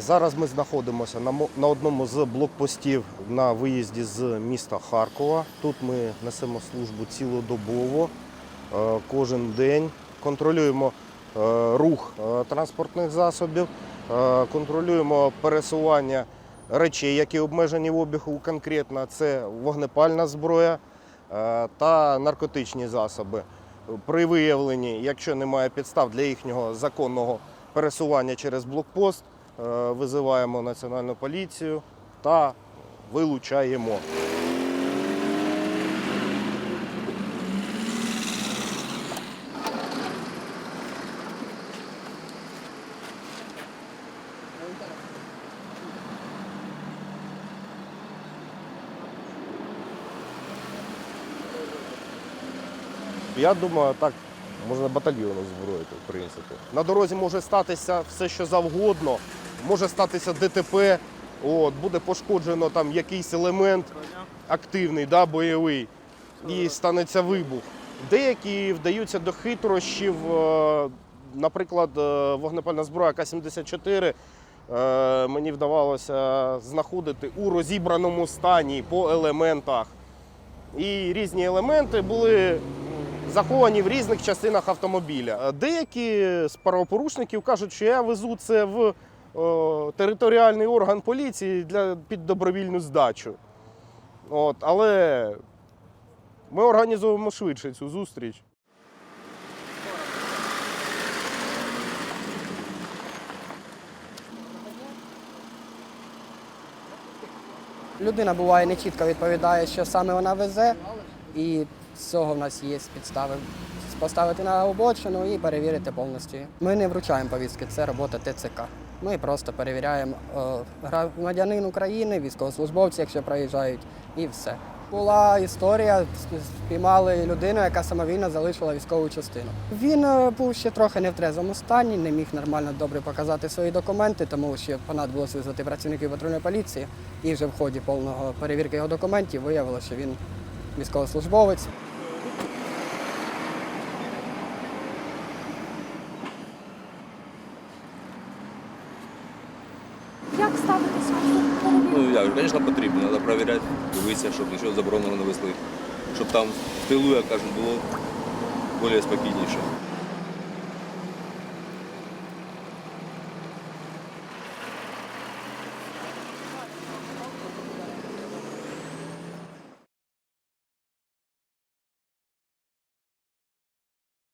Зараз ми знаходимося на одному з блокпостів на виїзді з міста Харкова. Тут ми несемо службу цілодобово, е, кожен день. Контролюємо е, рух е, транспортних засобів, контролюємо пересування речей, які обмежені в обігу. Конкретно це вогнепальна зброя та наркотичні засоби. При виявленні, якщо немає підстав для їхнього законного пересування через блокпост, визиваємо національну поліцію та вилучаємо. Я думаю, так можна батальйони зброїти, в принципі. На дорозі може статися все, що завгодно, може статися ДТП, от, буде пошкоджено там якийсь елемент активний, да, бойовий, і станеться вибух. Деякі вдаються до хитрощів, е, наприклад, е, вогнепальна зброя К-74 е, мені вдавалося знаходити у розібраному стані по елементах. І різні елементи були заховані в різних частинах автомобіля. Деякі з правопорушників кажуть, що я везу це в територіальний орган поліції для, під добровільну здачу. От, але ми організовуємо швидше цю зустріч. Людина буває не чітко відповідає, що саме вона везе, і з цього в нас є підстави поставити на обочину і перевірити повністю. Ми не вручаємо повістки, це робота ТЦК. Ми просто перевіряємо е, громадянин України, військовослужбовці, якщо проїжджають, і все. Була історія, спіймали людину, яка самовільно залишила військову частину. Він е, був ще трохи не в трезвому стані, не міг нормально добре показати свої документи, тому що понадобилось визвати працівників патрульної поліції. І вже в ході повного перевірки його документів виявилося, що він військовослужбовець. Як ставитися? Ну як, звісно, потрібно, треба перевіряти, дивитися, щоб нічого забороненого не везли. Щоб там в тилу, як кажуть, було більш спокійніше.